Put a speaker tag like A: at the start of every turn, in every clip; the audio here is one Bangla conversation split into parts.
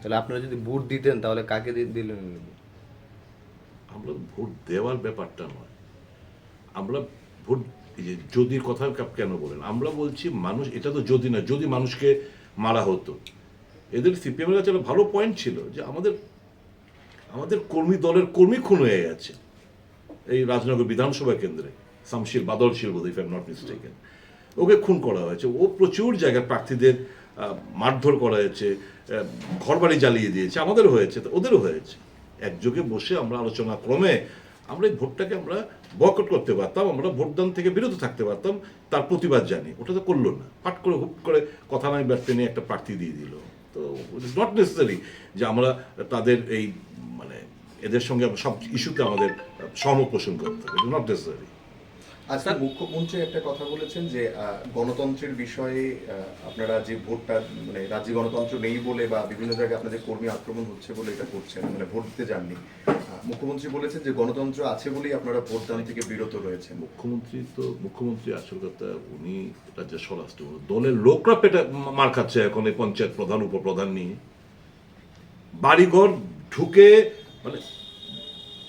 A: তাহলে আপনারা যদি ভোট দিতেন, তাহলে কাকে দিলেন?
B: আমরা ভোট দেওয়ার ব্যাপারটা নয়। আমরা ভোট এই যে যদির কথা কেন বলেন? আমরা বলছি মানুষ, এটা তো যদি না, যদি মানুষকে মারা হতো। এদের সিপিএমের কাছে একটা ভালো পয়েন্ট ছিল যে আমাদের আমাদের কর্মী দলের কর্মী খুন হয়ে গেছে। এই রাজনগর বিধানসভা কেন্দ্রে। শামশির বাদলশীল বোধ if I'm not mistaken okay খুন করা হয়েছে। ও প্রচুর জায়গায় প্রার্থীদের মারধর করা হয়েছে ঘরবাড়ি জ্বালিয়ে দিয়েছে আমাদের হয়েছে, তো ওদেরও হয়েছে। একযোগে বসে আমরা আলোচনা ক্রমে আমরা এই ভোটটাকে আমরা বয়কট করতে পারতাম, আমরা ভোটদান থেকে বিরত থাকতে পারতাম, তার প্রতিবাদ জানি ওটা তো করল না। পাট করে, হুট করে কথা নাই ব্যর্থে নিয়ে একটা প্রার্থী দিয়ে দিল। তো ইট ইজ নট নেসেসারি যে আমরা তাদের এই মানে এদের সঙ্গে সব ইস্যুতে আমাদের সহমত পোষণ করতে হবে। নট নেসেসারি
C: আজকে মুখ্যমন্ত্রী একটা কথা বলেছেন যে গণতন্ত্রের বিষয়ে আপনারা যে ভোটটা মানে রাজ্যে গণতন্ত্র নেই বলে বা বিভিন্ন জায়গায় আপনাদের কর্মী আক্রমণ হচ্ছে বলে এটা করছেন মানে ভোট দিতে যাননি। মুখ্যমন্ত্রী বলেছেন যে গণতন্ত্র আছে বলেই আপনারা ভোটদান থেকে বিরত রয়েছেন।
B: মুখ্যমন্ত্রী তো মুখ্যমন্ত্রী আসল কথা উনি রাজ্যের স্বরাষ্ট্র দলের লোকরা পেটে মার খাচ্ছে এখন এই পঞ্চায়েত প্রধান উপপ্রধান নিয়ে। বাড়িঘর ঢুকে মানে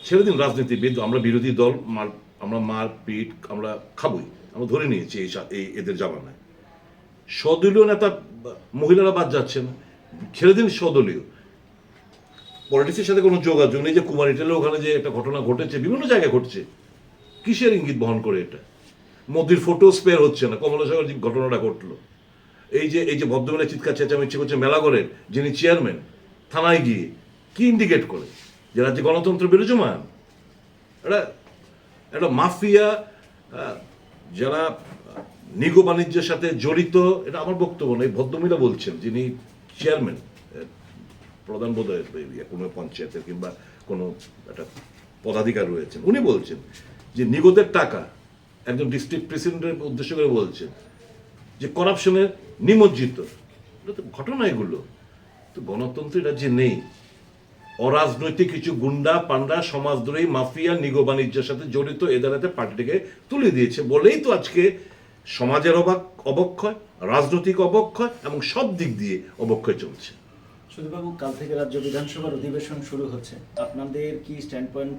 B: ছেড়ে দিন রাজনীতিবিদ আমরা বিরোধী দল মার আমরা মার পিট আমরা খাবই, আমরা ধরে নিয়েছি এই এদের জামানায়। সদলীয় নেতা মহিলারা বাদ যাচ্ছে না। ছেড়ে দিন সদলীয় পলিটিক্সের সাথে কোনো যোগাযোগ নেই যে কুমারী টেলে ওখানে যে একটা ঘটনা ঘটেছে, বিভিন্ন জায়গায় ঘটছে। কিসের ইঙ্গিত বহন করে এটা? মোদির ফটো স্পেয়ার হচ্ছে না কমলা সাগর যে ঘটনাটা ঘটলো। এই যে এই যে ভদ্রমেলা চিৎকার, চেঁচামেচি করছে মেলাগড়ের যিনি চেয়ারম্যান থানায় গিয়ে কি ইন্ডিকেট করে? যে রাজ্যে গণতন্ত্র বিরাজমান? এটা একটা মাফিয়া যারা নিগো বাণিজ্যের সাথে জড়িত, এটা আমার বক্তব্য নয় ভদ্রমহিলা বলছেন, যিনি চেয়ারম্যান প্রধান বোধ হয়, এই কোনো পঞ্চায়েতের কিংবা কোনো একটা পদাধিকার রয়েছেন। উনি বলছেন যে নিগতের টাকা, একজন ডিস্ট্রিক্ট প্রেসিডেন্টের উদ্দেশ্য করে বলছেন, যে করাপশনের নিমজ্জিত। এটা তো ঘটনা এগুলো। তো গণতন্ত্রের রাজ্যে নেই। অরাজনৈতিক কিছু গুন্ডা পান্ডা সমাজদ্রোহী, মাফিয়া, নিগো বাণিজ্যের সাথে জড়িত এদের হাতে পার্টিটিকে তুলে দিয়েছে বলেই তো আজকে সমাজের অবাক অবক্ষয়, রাজনৈতিক অবক্ষয় এবং সব দিক দিয়ে অবক্ষয় চলছে।
D: সুধীরবাবু, কাল থেকে রাজ্য বিধানসভার অধিবেশন শুরু হচ্ছে। আপনাদের কি স্ট্যান্ড পয়েন্ট